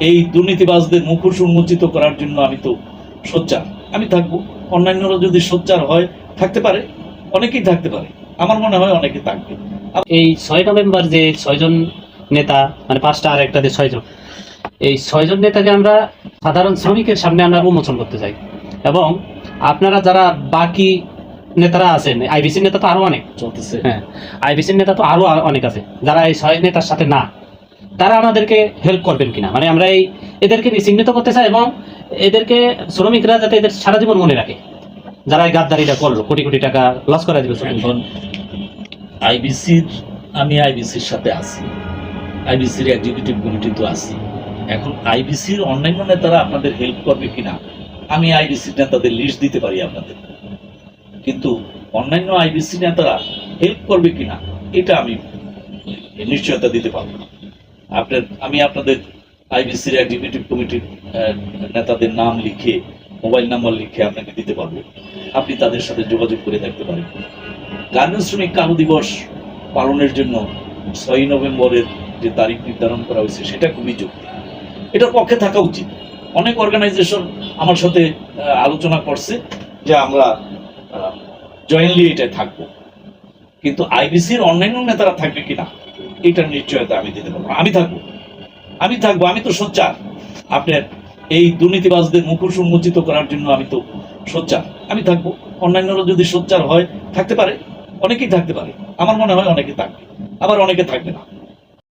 এই দুর্নীতিবাজদের মুখোশ উন্মোচিত করার জন্য আমি তো সোচ্চার। আমি থাকব। অন্যান্যরা যদি সোচ্চার হয় থাকতে পারে। অনেকেই থাকতে পারে। আমার মনে হয় অনেকে থাকবে। এই ছয় নভেম্বর যে ছয়জন নেতা মানে পাঁচটা আর একটা যে ছয়জন এই ছয়জন নেতাকে আমরা সাধারণ শ্রমিকের সামনে আমরা উন্মোচন করতে চাই। এবং আপনারা যারা বাকি নেতারা আছেন আইবিসির নেতা তো আরও অনেক। চলতেছে। হ্যাঁ আইবিসির নেতা তো আরও অনেক আছে। যারা এই ছয় নেতার সাথে না তারা আমাদেরকে হেল্প করবেন কিনা? মানে আমরা এই এদেরকে চিহ্নিত করতে চাই এবং এদেরকে শ্রমিকরা যাতে এদের সারা জীবন মনে রাখে। যারা এই গাদ্দারিটা করল, কোটি কোটি টাকা লস করে এখন আইবিসির আমি আইবিসির সাথে আছি। আইবিসির এক্সিকিউটিভ কমিটি তো আছি। এখন আইবিসির অন্যান্য নেতারা আপনাদের হেল্প করবে কিনা, আমি আইবিসির নেতাদের লিস্ট দিতে পারি আপনাদের। কিন্তু অন্যান্য আইবিসি নেতারা হেল্প করবে কিনা, এটা আমি নিশ্চয়তা দিতে পারব না। আপনার, আমি আপনাদের আইবিসির এক্সিকিউটিভ কমিটির নেতাদের নাম লিখে মোবাইল নাম্বার লিখে আপনাকে দিতে পারব। আপনি তাদের সাথে যোগাযোগ করে দেখতে পারেন। গার্মেন্টস শ্রমিক কালো দিবস পালনের জন্য ছয়ই নভেম্বরের যে তারিখ নির্ধারণ করা হয়েছে, সেটা খুবই যুক্তি এটার পক্ষে থাকা উচিত। অনেক অর্গানাইজেশন আমার সাথে আলোচনা করছে যে আমরা জয়েন্টলি এটায় থাকব। কিন্তু আইবিসির অন্যান্য নেতারা থাকবে কিনা? এটার নিশ্চয়তা আমি দিতে পারব আমি থাকব। আমি থাকব, আমি তো সোচ্চার। আপনার এই দুর্নীতিবাজদের মুখোশ উন্মোচিত করার জন্য আমি তো সোচ্চার। আমি থাকব। অন্যান্যরা যদি সোচ্চার হয়, থাকতে পারে। অনেকেই থাকতে পারে। আমার মনে হয় অনেকে থাকবে। আবার অনেকে থাকবে না।